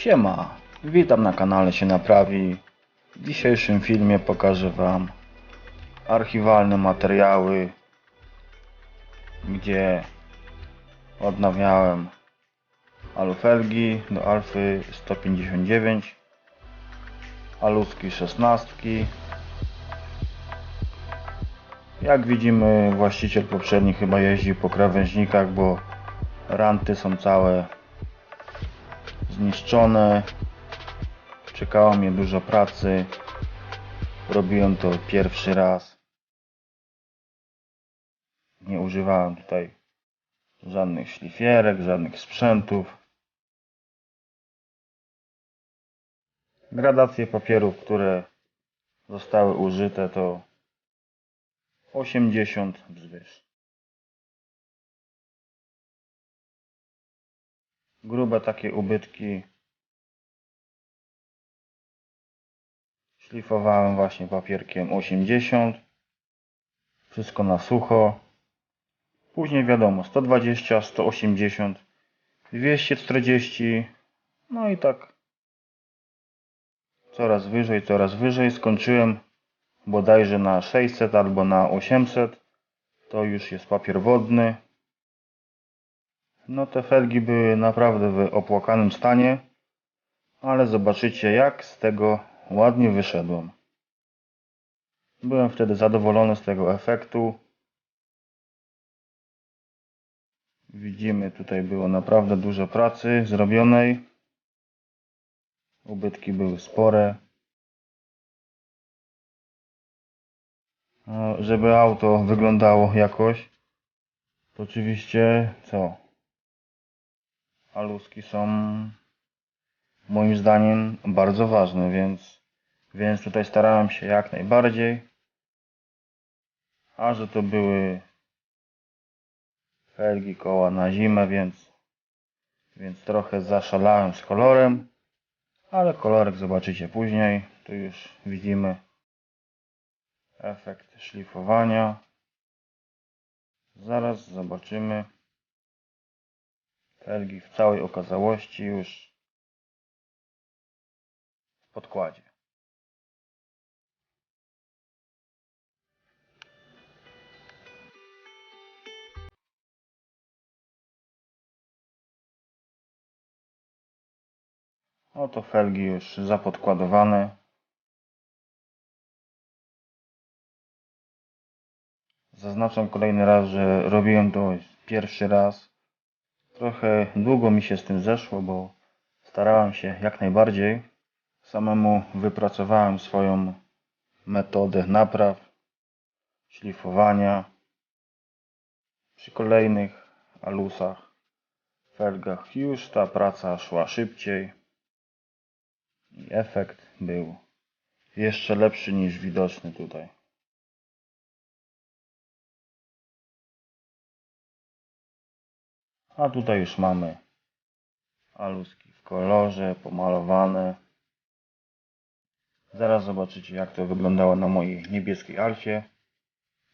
Siema, witam na kanale się naprawi. W dzisiejszym filmie pokażę Wam archiwalne materiały, gdzie odnawiałem alufelgi do alfy 159, aluski 16. Jak widzimy właściciel poprzedni chyba jeździł po krawężnikach, bo ranty są całe zniszczone. Czekało mnie dużo pracy. Robiłem to pierwszy raz. Nie używałem tutaj żadnych szlifierek, żadnych sprzętów. Gradacje papierów, które zostały użyte to 80 wzwyż. Grube takie ubytki. Szlifowałem właśnie papierkiem 80. Wszystko na sucho. Później wiadomo 120, 180, 240. No i tak coraz wyżej, coraz wyżej. Skończyłem bodajże na 600 albo na 800. To już jest papier wodny. No te felgi były naprawdę w opłakanym stanie, ale zobaczycie jak z tego ładnie wyszedłem. Byłem wtedy zadowolony z tego efektu. Widzimy tutaj było naprawdę dużo pracy zrobionej. Ubytki były spore. No, żeby auto wyglądało jakoś, to oczywiście co? Aluski są moim zdaniem bardzo ważne, więc, więc tutaj starałem się jak najbardziej. A że to były felgi koła na zimę, więc, więc trochę zaszalałem z kolorem, ale kolorek zobaczycie później. Tu już widzimy efekt szlifowania. Zaraz zobaczymy felgi w całej okazałości już w podkładzie. Oto felgi już zapodkładowane. Zaznaczam kolejny raz, że robiłem to pierwszy raz. Trochę długo mi się z tym zeszło, bo starałem się jak najbardziej. Samemu wypracowałem swoją metodę napraw, szlifowania. Przy kolejnych alusach, felgach już ta praca szła szybciej i efekt był jeszcze lepszy niż widoczny tutaj. A tutaj już mamy aluski w kolorze, pomalowane. Zaraz zobaczycie jak to wyglądało na mojej niebieskiej alfie.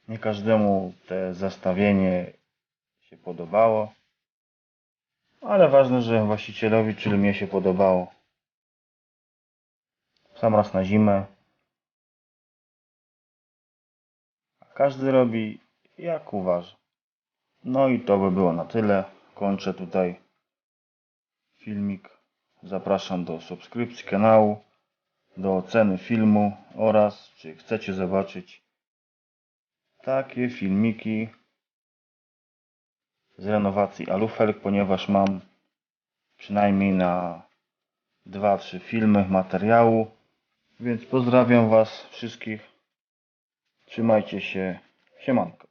Nie każdemu te zestawienie się podobało. Ale ważne, że właścicielowi, czyli mnie się podobało. Sam raz na zimę. Każdy robi jak uważa. No i to by było na tyle kończę tutaj filmik. Zapraszam do subskrypcji kanału, do oceny filmu oraz czy chcecie zobaczyć takie filmiki z renowacji alufelg, ponieważ mam przynajmniej na 2-3 filmy materiału. Więc pozdrawiam Was wszystkich. Trzymajcie się. Siemanko.